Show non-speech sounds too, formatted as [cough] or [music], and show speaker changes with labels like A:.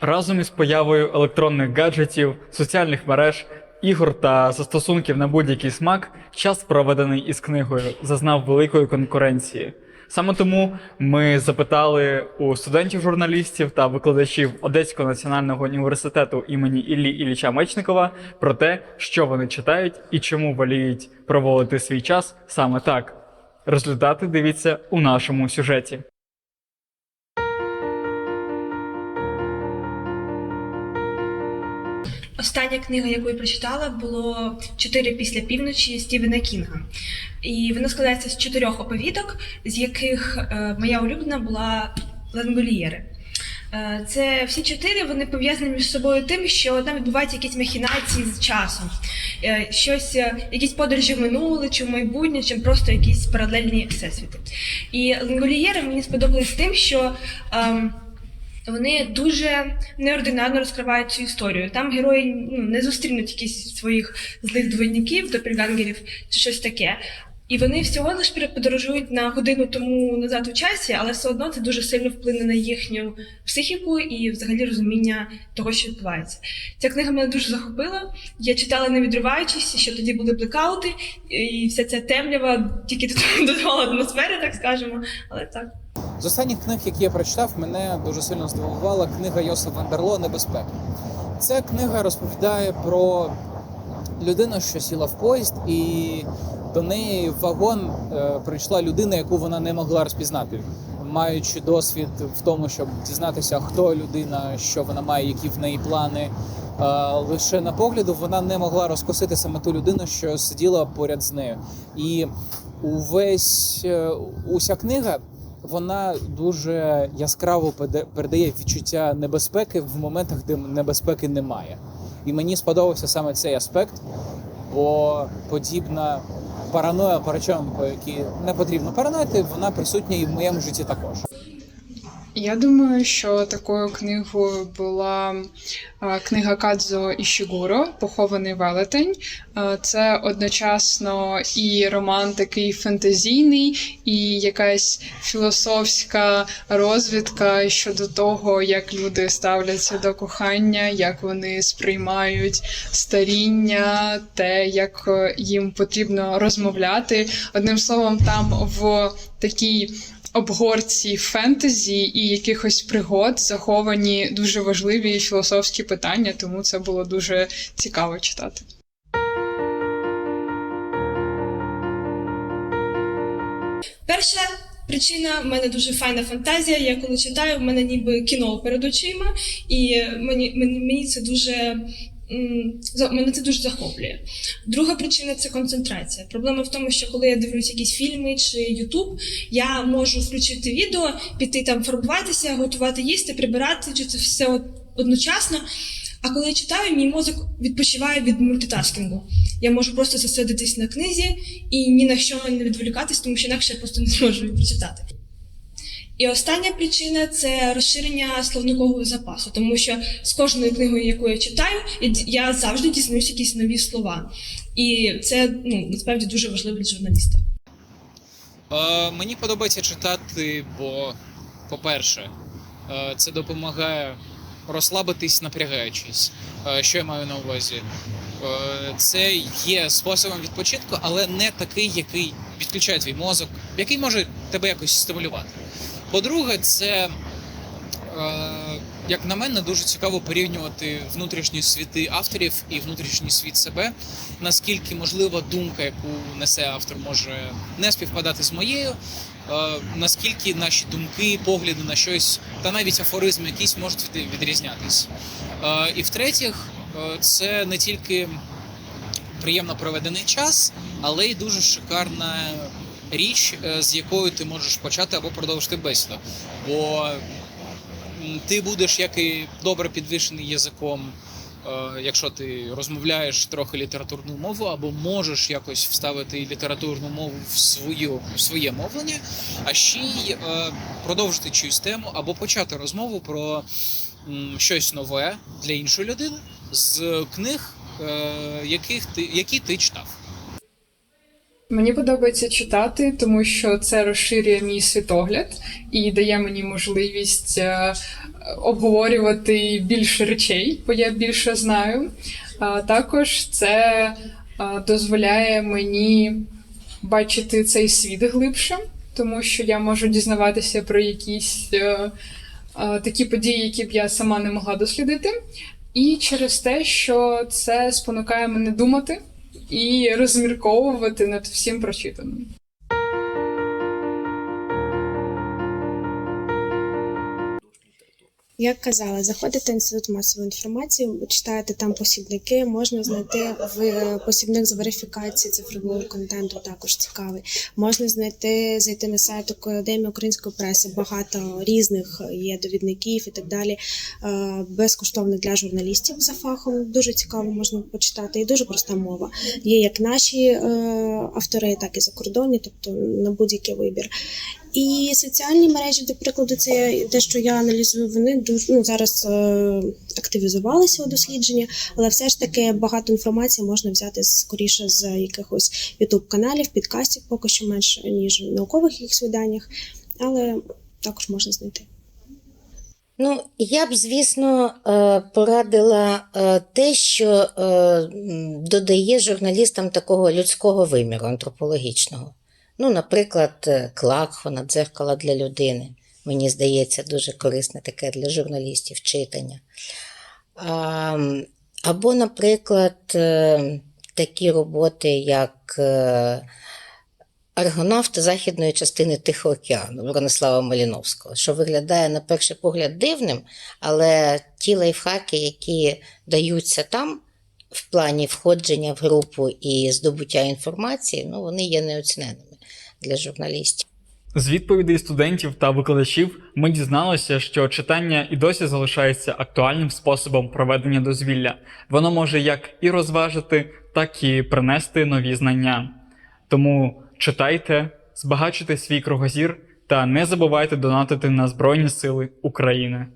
A: Разом із появою електронних гаджетів, соціальних мереж, ігор та застосунків на будь-який смак, час, проведений із книгою, зазнав великої конкуренції. Саме тому ми запитали у студентів-журналістів та викладачів Одеського національного університету імені Іллі Ілліча Мечникова про те, що вони читають і чому воліють проводити свій час саме так. Результати дивіться у нашому сюжеті.
B: Остання книга, яку я прочитала, було Чотири після півночі Стівена Кінга. І вона складається з чотирьох оповідок, з яких е, моя улюблена була Лангольєри. Е, Це всі чотири вони пов'язані між собою тим, що там відбуваються якісь махінації з часом, Е, щось, якісь подорожі в минуле чи в майбутнє, чи просто якісь паралельні всесвіти. І Лангольєри мені сподобались тим, що. ем, вони дуже неординарно розкривають цю історію. Там герої ну, не зустрінуть якісь своїх злих двойників, допельгангерів чи щось таке. І вони всього лиш подорожують на годину тому назад у часі, але все одно це дуже сильно вплине на їхню психіку і взагалі розуміння того, що відбувається. Ця книга мене дуже захопила. Я читала не відриваючись, що тоді були блекаути, і вся ця темрява тільки [laughs] додавала атмосфери, так скажемо. Але так.
C: З останніх книг, які я прочитав, мене дуже сильно здивувала книга Йосифа Вандерло Небезпека. Ця книга розповідає про людину, що сіла в поїзд, і до неї в вагон е, прийшла людина, яку вона не могла розпізнати, маючи досвід в тому, щоб дізнатися, хто людина, що вона має, які в неї плани. Е, лише на погляду вона не могла розкосити саме ту людину, що сиділа поряд з нею. І увесь е, уся книга вона дуже яскраво передає відчуття небезпеки в моментах, де небезпеки немає. І мені сподобався саме цей аспект, бо подібна параноя, причому які не потрібно параноїти, вона присутня і в моєму житті також.
D: Я думаю, що такою книгою була книга Кадзо Ішігуро Похований велетень. Це одночасно і роман такий фентезійний, і якась філософська розвідка щодо того, як люди ставляться до кохання, як вони сприймають старіння, те, як е, їм потрібно розмовляти. Одним словом, там в такій обгорці фентезі і якихось пригод заховані дуже важливі філософські питання, тому це було дуже цікаво читати.
B: Перша причина в мене дуже файна фантазія. Я коли читаю, в мене ніби кіно перед очима, і мені, мені, мені це дуже. Мене це дуже захоплює. Друга причина це концентрація. Проблема в тому, що коли я дивлюсь якісь фільми чи Ютуб, я можу включити відео, піти там фарбуватися, готувати їсти, прибирати, чи це все одночасно. А коли я читаю, мій мозок відпочиває від мультитаскінгу. Я можу просто зосередитись на книзі і ні на що не відволікатись, тому що інакше я просто не зможу її прочитати. І остання причина це розширення словникового запасу, тому що з кожною книгою, яку я читаю, я завжди дізнаюсь якісь нові слова. І це ну, насправді дуже важливо для журналіста.
C: Е, мені подобається читати, бо, по-перше, е, це допомагає розслабитись, напрягаючись. Е, що я маю на увазі? Е, це є способом відпочинку, але не такий, який відключає твій мозок, який може тебе якось стимулювати. По-друге, це, е, як на мене, дуже цікаво порівнювати внутрішні світи авторів і внутрішній світ себе. Наскільки можлива думка, яку несе автор, може не співпадати з моєю. е, Наскільки наші думки, погляди на щось та навіть афоризми якісь можуть від- відрізнятись. Е, І в-третіх, е, це не тільки приємно проведений час, але й дуже шикарна річ, е, з якою ти можеш почати або продовжити бесіду. Бо ти будеш як і добре підвішений язиком, е, якщо ти розмовляєш трохи літературну мову, або можеш якось вставити літературну мову в свою в своє мовлення, а ще й е, продовжити чиюсь тему або почати розмову про щось нове для іншої людини з книг, яких ти які ти читав.
D: Мені подобається читати, тому що це розширює мій світогляд і дає мені можливість е, обговорювати більше речей, бо я більше знаю. А також це е, дозволяє мені бачити цей світ глибше, тому що я можу дізнаватися про якісь е, такі події, які б я сама не могла дослідити. І через те, що це спонукає мене думати і розмірковувати над всім прочитаним.
E: Як казала, заходите в інститут масової інформації, читаєте там посібники, можна знайти в е, посібник з верифікації цифрового контенту, також цікавий. Можна знайти, зайти на сайт Академії української преси, багато різних є довідників і так далі. е, Безкоштовних для журналістів за фахом. Дуже цікаво можна почитати. І дуже проста мова. Є як наші е, автори, так і закордонні, тобто на будь-який вибір. І соціальні мережі, до прикладу, це те, що я аналізую, вони дуже ну, зараз е, активізувалися у дослідженні, але все ж таки багато інформації можна взяти скоріше з якихось ютуб каналів, підкастів, поки що менше ніж в наукових якихось виданнях, але також можна знайти.
F: Ну, я б, звісно, е, порадила е, те, що е, додає журналістам такого людського виміру, антропологічного. Ну, наприклад, е, Клакхона, дзеркало для людини. Мені здається, дуже корисне таке для журналістів читання. Або, наприклад, е, такі роботи, як е, Аргонавт західної частини Тихого океану Бронислава Маліновського, що виглядає на перший погляд дивним, але ті лайфхаки, які даються там в плані входження в групу і здобуття інформації, ну вони є неоціненними для журналістів.
A: З відповідей студентів та викладачів ми дізналися, що читання і досі залишається актуальним способом проведення дозвілля. Воно може як і розважити, так і принести нові знання. Тому читайте, збагачуйте свій кругозір та не забувайте донатити на Збройні Сили України.